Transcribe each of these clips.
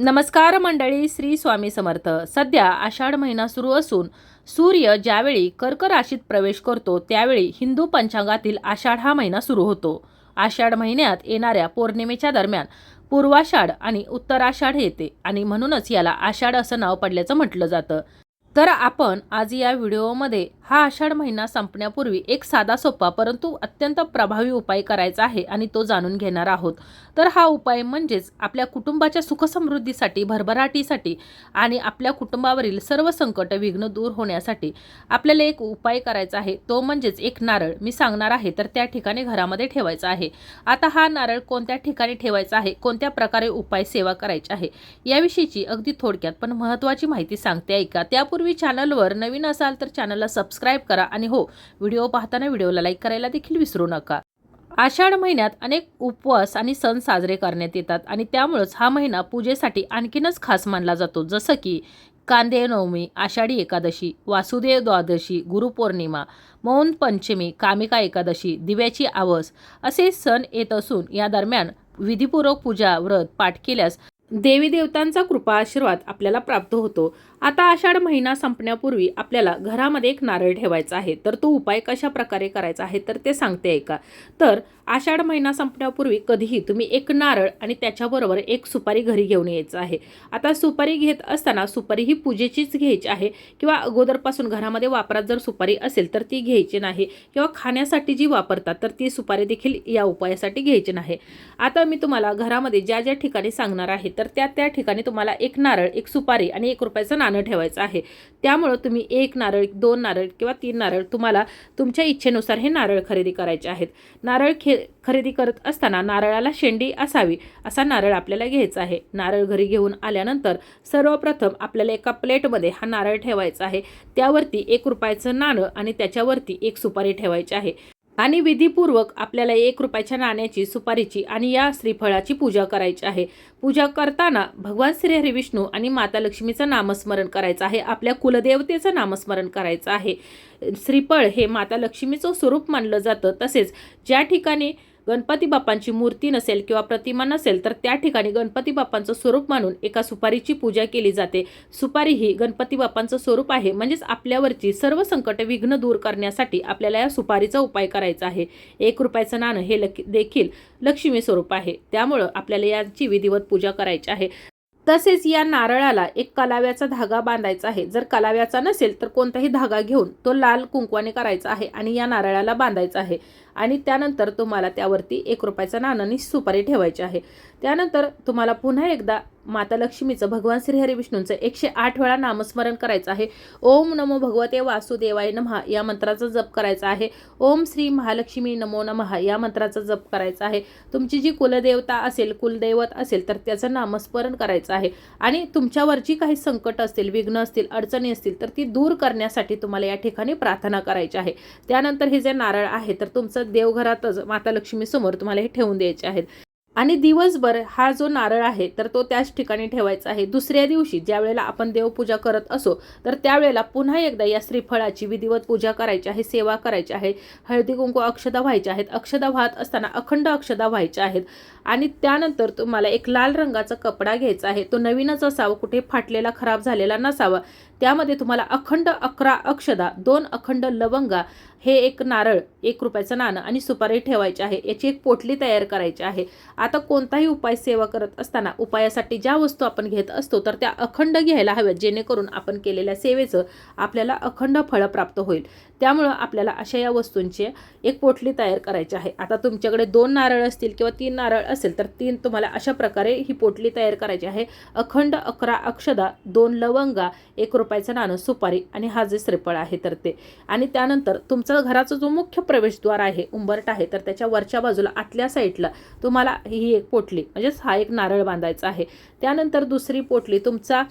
नमस्कार मंडळी श्री स्वामी समर्थ. सध्या आषाढ महिना सुरू असून सूर्य ज्यावेळी कर्क राशीत प्रवेश करतो त्यावेळी हिंदू पंचांगातील आषाढ हा महिना सुरू होतो. आषाढ महिन्यात येणाऱ्या पौर्णिमेच्या दरम्यान पूर्वाषाढ आणि उत्तराषाढ येते आणि म्हणूनच याला आषाढ असं नाव पडल्याचं म्हटलं जातं. तर आपण आज या व्हिडिओमध्ये हा आषाढ महिना संपण्यापूर्वी एक साधा सोपा परंतु अत्यंत प्रभावी उपाय करायचा आहे आणि तो जाणून घेणार आहोत. तर हा उपाय म्हणजेच आपल्या कुटुंबाच्या सुखसमृद्धीसाठी भरभराटीसाठी आणि आपल्या कुटुंबावरील सर्व संकट विघ्न दूर होण्यासाठी आपल्याला एक उपाय करायचा आहे. तो म्हणजेच एक नारळ. मी सांगणार आहे तर त्या ठिकाणी घरामध्ये ठेवायचा आहे. आता हा नारळ कोणत्या ठिकाणी ठेवायचा आहे? कोणत्या प्रकारे उपाय सेवा करायची आहे? याविषयीची अगदी थोडक्यात पण महत्त्वाची माहिती सांगते ऐका. त्यापूर्वी चॅनलवर नवीन असाल तर चॅनलला सबस्क्राईब करा आणि हो व्हिडिओ पाहताना व्हिडिओला लाईक करायला देखील विसरू नका. आषाढ महिन्यात अनेक उपवास आणि सण साजरे करण्यात येतात आणि त्यामुळंच हा महिना पूजेसाठी आणखीनच खास मानला जातो. जसं की कांदे नवमी आषाढी एकादशी वासुदेव द्वादशी गुरुपौर्णिमा मौन पंचमी कामिका एकादशी दिव्याची आवस असे सण येत असून या दरम्यान विधीपूर्वक पूजा व्रत पाठ केल्यास देवी देवतांचा कृपा आशीर्वाद आपल्याला प्राप्त होतो. आता आषाढ महिना संपण्यापूर्वी आपल्याला घरामध्ये एक नारळ ठेवायचा आहे. तर तो उपाय कशा प्रकारे करायचा आहे तर ते सांगते ऐका तर आषाढ महिना संपण्यापूर्वी कधीही तुम्ही एक नारळ आणि त्याच्याबरोबर एक सुपारी घरी घेऊन यायचं आहे. आता सुपारी घेत असताना सुपारी ही पूजेचीच घ्यायची आहे किंवा अगोदरपासून घरामध्ये वापरात जर सुपारी असेल तर ती घ्यायची नाही किंवा खाण्यासाठी जी वापरतात तर ती सुपारी देखील या उपायासाठी घ्यायची नाही. आता मी तुम्हाला घरामध्ये ज्या ज्या ठिकाणी सांगणार आहे तर त्या त्या ठिकाणी तुम्हाला एक नारळ एक सुपारी आणि एक रुपयाचं नाणं ठेवायचं आहे. त्यामुळं तुम्ही एक नारळ दोन नारळ किंवा तीन नारळ तुम्हाला तुमच्या इच्छेनुसार हे नारळ खरेदी करायचे आहेत. नारळ खे खरेदी करत असताना नारळाला शेंडी असावी असा नारळ आपल्याला घ्यायचा आहे. नारळ घरी घेऊन आल्यानंतर सर्वप्रथम आपल्याला एका प्लेटमध्ये हा नारळ ठेवायचा आहे. त्यावरती एक रुपयाचं नाणं आणि त्याच्यावरती एक सुपारी ठेवायची आहे. आणि विधीपूर्वक आपल्याला एक रुपयाच्या नाण्याची सुपारीची आणि या श्रीफळाची पूजा करायची आहे. पूजा करताना भगवान श्री विष्णू आणि माता लक्ष्मीचं नामस्मरण करायचं आहे. आपल्या कुलदेवतेचं नामस्मरण करायचं आहे. श्रीफळ हे माता लक्ष्मीचं स्वरूप मानलं जातं तसेच ज्या ठिकाणी गणपती बाप्पांची मूर्ती नसेल किंवा प्रतिमा नसेल तर त्या ठिकाणी गणपती बाप्पांचं स्वरूप मानून एका सुपारीची पूजा केली जाते. सुपारी ही गणपती बाप्पांचं स्वरूप आहे. म्हणजेच आपल्यावरची सर्व संकट विघ्न दूर करण्यासाठी आपल्याला या सुपारीचा उपाय करायचा आहे. एक रुपयाचं नाणं हे देखील लक्ष्मी स्वरूप आहे. त्यामुळं आपल्याला याची विधिवत पूजा करायची आहे. तसेच या नारळाला एक कलाव्याचा धागा बांधायचा आहे. जर कलाव्याचा नसेल तर कोणताही धागा घेऊन तो लाल कुंकवाने करायचा आहे आणि या नारळाला बांधायचा आहे. आणि त्यानंतर तुम्हाला त्यावरती एक रुपयाचा नाण्याने सुपारी ठेवायची आहे. त्यानंतर तुम्हाला पुन्हा एकदा माता लक्ष्मीचं भगवान श्रीहरी विष्णूंचं एकशे आठ वेळा नामस्मरण करायचं आहे. ओम नमो भगवते वासुदेवाय नमः या मंत्राचा जप करायचा आहे. ओम श्री महालक्ष्मी नमो नमः या मंत्राचा जप करायचा आहे. तुमची जी कुलदेवता असेल कुलदैवत असेल तर त्याचं नामस्मरण करायचं आहे. आणि तुमच्यावर जी काही संकट असतील विघ्न असतील अडचणी असतील तर ती दूर करण्यासाठी तुम्हाला या ठिकाणी प्रार्थना करायची आहे. त्यानंतर हे जे नारळ आहे तर तुमचं देवघरातच माता लक्ष्मीसमोर तुम्हाला हे ठेवून द्यायचे आहेत. आणि दिवसभर हा जो नारळ आहे तर तो त्याच ठिकाणी ठेवायचा आहे. दुसऱ्या दिवशी ज्या वेळेला आपण देवपूजा करत असो तर त्यावेळेला पुन्हा एकदा या श्रीफळाची विधिवत पूजा करायची आहे सेवा करायची आहे. हळदी कुंकू अक्षदा व्हायच्या आहेत. अक्षदा वाहत असताना अखंड अक्षदा व्हायच्या आहेत. आणि त्यानंतर तुम्हाला एक लाल रंगाचा कपडा घ्यायचा आहे. तो नवीनच असावा कुठे फाटलेला खराब झालेला नसावा. त्यामध्ये तुम्हाला अखंड अकरा अक्षदा दोन अखंड लवंगा हे एक नारळ एक रुपयाचं नाणं आणि सुपारी ठेवायची आहे. याची एक पोटली तयार करायची आहे. आता कोणताही उपाय सेवा करत असताना उपायासाठी ज्या वस्तू आपण घेत असतो तर त्या अखंड घ्यायला हव्यात जेणेकरून आपण केलेल्या सेवेचं आपल्याला अखंड फळं प्राप्त होईल. त्यामुळं आपल्याला अशा या वस्तूंची एक पोटली तयार करायची आहे. आता तुमच्याकडे दोन नारळ असतील किंवा तीन नारळ असेल तर तीन तुम्हाला अशा प्रकारे ही पोटली तयार करायची आहे. अखंड अकरा अक्षदा दोन लवंगा एक रुपयाचं नाणं सुपारी आणि हा जे श्रीफळ आहे तर ते. आणि त्यानंतर तुमचं घराचा जो मुख्य प्रवेशद्वार आहे उंबरट आहे तर त्याच्या वरच्या बाजूला आतल्या साईडला तुम्हाला ही एक पोटली म्हणजेच हा एक नारळ बांधायचा आहे. त्यानंतर दुसरी पोटली तुमचा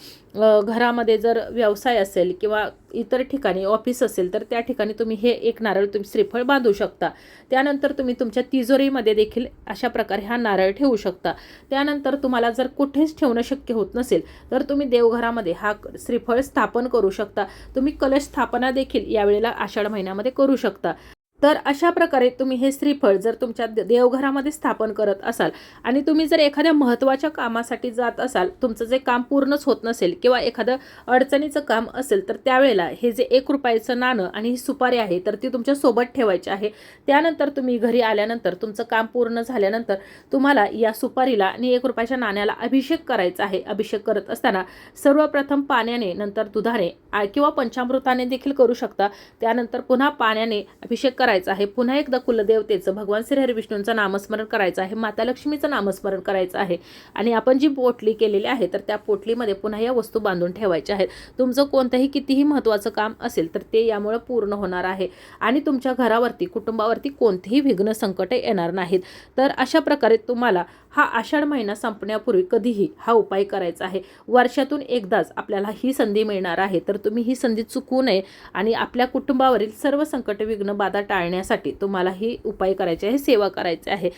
घरामध्ये जर व्यवसाय असेल किंवा इतर ठिकाणी ऑफिस असेल तर त्या ठिकाणी तुम्ही हे एक नारळ तुम्ही श्रीफळ बांधू शकता. त्यानंतर तुम्ही तुमच्या तिजोरीमध्ये देखील अशा प्रकारे हा नारळ ठेवू शकता. त्यानंतर तुम्हाला जर कुठेच ठेवणं शक्य होत नसेल तर तुम्ही देवघरामध्ये हा श्रीफळ स्थापन करू शकता. तुम्ही कलश स्थापना देखील यावेळेला आषाढ महिन्यामध्ये करू शकता. तर अशा प्रकारे तुम्ही हे श्रीफळ जर तुमच्या देवघरामध्ये स्थापन करत असाल आणि तुम्ही जर एखाद्या महत्त्वाच्या कामासाठी जात असाल तुमचं जे काम पूर्णच होत नसेल किंवा एखादं अडचणीचं काम असेल तर त्यावेळेला हे जे एक रुपयाचं नाणं आणि ही सुपारी आहे तर ती तुमच्यासोबत ठेवायची आहे. त्यानंतर तुम्ही घरी आल्यानंतर तुमचं काम पूर्ण झाल्यानंतर तुम्हाला या सुपारीला आणि एक रुपयाच्या नाण्याला अभिषेक करायचा आहे. अभिषेक करत असताना सर्वप्रथम पाण्याने नंतर दुधाने किंवा पंचामृताने देखील करू शकता. त्यानंतर पुन्हा पाण्याने अभिषेक करायचं आहे. पुन्हा एकदा कुलदेवतेचं भगवान श्रीहरी विष्णूंचं नामस्मरण करायचं आहे. माता लक्ष्मीचं नामस्मरण करायचं आहे. आणि आपण जी पोटली केलेली आहे तर त्या पोटलीमध्ये पुन्हा या वस्तू बांधून ठेवायच्या आहेत. तुमचं कोणतंही कितीही महत्त्वाचं काम असेल तर ते यामुळे पूर्ण होणार आहे. आणि तुमच्या घरावरती कुटुंबावरती कोणतेही विघ्न संकटे येणार नाहीत. तर अशा प्रकारे तुम्हाला हा आषाढ महिना संपण्यापूर्वी कधीही हा उपाय करायचा आहे. वर्षातून एकदाच आपल्याला ही संधी मिळणार आहे. तर तुम्ही ही संधी चुकू नये आणि आपल्या कुटुंबावरील सर्व संकट विघ्न बाधा टाळण्यासाठी तुम्हाला ही उपाय करायचे आहे सेवा करायची आहे.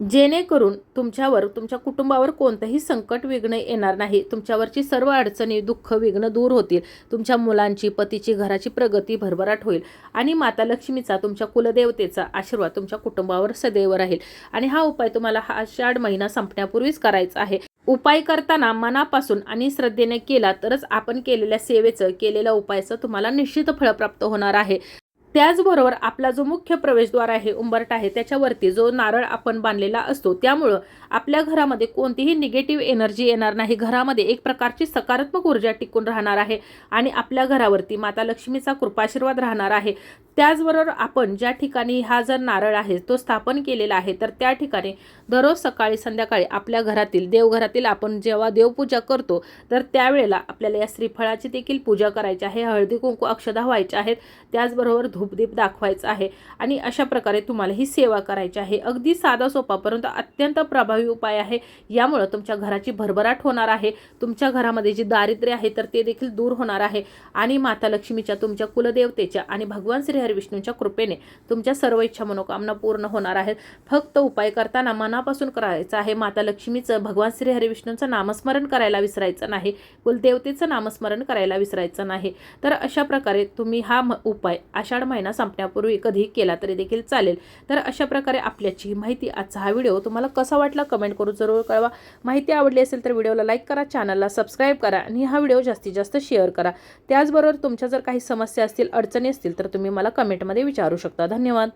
जेणेकरून तुमच्यावर तुमच्या कुटुंबावर कोणतंही संकट विघ्न येणार नाही. तुमच्यावरची सर्व अडचणी दुःख विघ्न दूर होतील. तुमच्या मुलांची पतीची घराची प्रगती भरभराट होईल. आणि माता लक्ष्मीचा तुमच्या कुलदेवतेचा आशीर्वाद तुमच्या कुटुंबावर सदैव राहील. आणि हा उपाय तुम्हाला हा आषाढ महिना संपण्यापूर्वीच करायचा आहे. उपाय करताना मनापासून आणि श्रद्धेने केला तरच आपण केलेल्या सेवेचं केलेल्या उपायाचं तुम्हाला निश्चित फळ प्राप्त होणार आहे. त्याचबरोबर आपला जो मुख्य प्रवेशद्वार आहे उंबरटा आहे त्याच्यावरती जो नारळ आपण बांधलेला असतो त्यामुळं आपल्या घरामध्ये कोणतीही निगेटिव्ह एनर्जी येणार नाही. घरामध्ये एक प्रकारची सकारात्मक ऊर्जा टिकून राहणार आहे आणि आपल्या घरावरती माता लक्ष्मीचा कृपाशीर्वाद राहणार आहे. त्याचबरोबर आपण ज्या ठिकाणी हा जर नारळ आहे तो स्थापन केलेला आहे तर त्या ठिकाणी दररोज सकाळी संध्याकाळी आपल्या घरातील देवघरातील आपण जेव्हा देवपूजा करतो तर त्यावेळेला आपल्याला या श्रीफळाची देखील पूजा करायची आहे हळदी कुंकू अक्षदा व्हायच्या आहेत. त्याचबरोबर धूपदीप दाखवायचा आहे आणि अशा प्रकारे तुम्हाला ही सेवा करायची आहे. अगदी साधा सोपा परंतु अत्यंत प्रभावी उपाय आहे. यामुळं तुमच्या घराची भरभराट होणार आहे. तुमच्या घरामध्ये जे दारिद्र्य आहे तर ते देखील दूर होणार आहे. आणि माता लक्ष्मीच्या तुमच्या कुलदेवतेच्या आणि भगवान श्रीहरविष्णूंच्या कृपेने तुमच्या सर्व इच्छा मनोकामना पूर्ण होणार आहेत. फक्त उपाय करताना मनापासून करायचं आहे. माता लक्ष्मीचं भगवान श्री हरिविष्णूंचं नामस्मरण करायला विसरायचं नाही. कुलदेवतेचं नामस्मरण करायला विसरायचं नाही. तर अशा प्रकारे तुम्ही हा म- उपाय आषाढ महिना संपण्यापूर्वी कधीही केला तरी देखील चालेल. तर अशा प्रकारे आपल्याची माहिती आजचा हा व्हिडिओ. तुम्हाला कसा वाटला कमेंट करून जरूर कळवा. माहिती आवडली असेल तर व्हिडिओला लाईक करा चॅनलला सबस्क्राईब करा आणि हा व्हिडिओ जास्तीत जास्त शेअर करा. त्याचबरोबर तुमच्या जर काही समस्या असतील अडचणी असतील तर तुम्ही मला कमेंटमध्ये विचारू शकता. धन्यवाद.